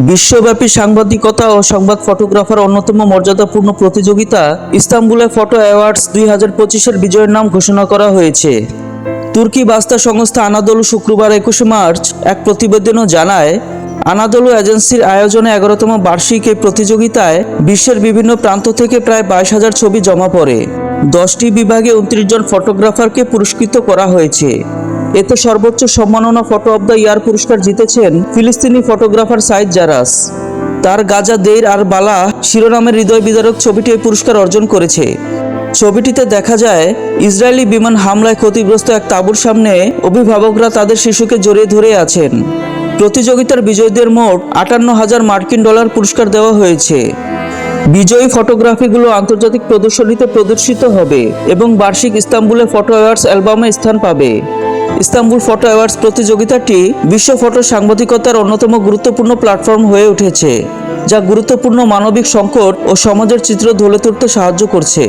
বিশ্বব্যাপী সাংবাদিকতা ও সংবাদ ফটোগ্রাফার অন্যতম মর্যাদাপূর্ণ প্রতিযোগিতা ইস্তাম্বুলে ফটো অ্যাওয়ার্ডস দুই হাজার পঁচিশের বিজয়ের নাম ঘোষণা করা হয়েছে। তুর্কি বার্তা সংস্থা আনাদলু শুক্রবার একুশে মার্চ এক প্রতিবেদনও জানায়, আনাদলু এজেন্সির আয়োজনে এগারোতম বার্ষিক এই প্রতিযোগিতায় বিশ্বের বিভিন্ন প্রান্ত থেকে প্রায় বাইশ হাজার ছবি জমা পড়ে। দশটি বিভাগে উনত্রিশ জন ফটোগ্রাফারকে পুরস্কৃত করা হয়েছে। এতে সর্বোচ্চ সম্মাননা ফটো অব দ্য ইয়ার পুরস্কার জিতেছেন ফিলিস্তিনি ফটোগ্রাফার সাইদ জারাস। তার গাজা দেইর আর বালা শিরোনামের হৃদয় বিদারক ছবিটি এই পুরস্কার অর্জন করেছে। ছবিটিতে দেখা যায়, ইসরায়েলি বিমান হামলায় ক্ষতিগ্রস্ত এক তাঁবুর সামনে অভিভাবকরা তাদের শিশুকে জড়িয়ে ধরে আছেন। প্রতিযোগিতার বিজয়ীদের মোট আটান্ন হাজার মার্কিন ডলার পুরস্কার দেওয়া হয়েছে। বিজয়ী ফটোগ্রাফিগুলো আন্তর্জাতিক প্রদর্শনীতে প্রদর্শিত হবে এবং বার্ষিক ইস্তাম্বুলে ফটো অ্যাওয়ার্ডস অ্যালবামে স্থান পাবে। ইস্তাম্বুল ফটো অ্যাওয়ার্ডস প্রতিযোগিতাটি বিশ্ব ফটো সাংবাদিকতার অন্যতম গুরুত্বপূর্ণ প্ল্যাটফর্ম হয়ে উঠেছে, যা গুরুত্বপূর্ণ মানবিক সংকট ও সমাজের চিত্র ধরে তুলতে সাহায্য করছে।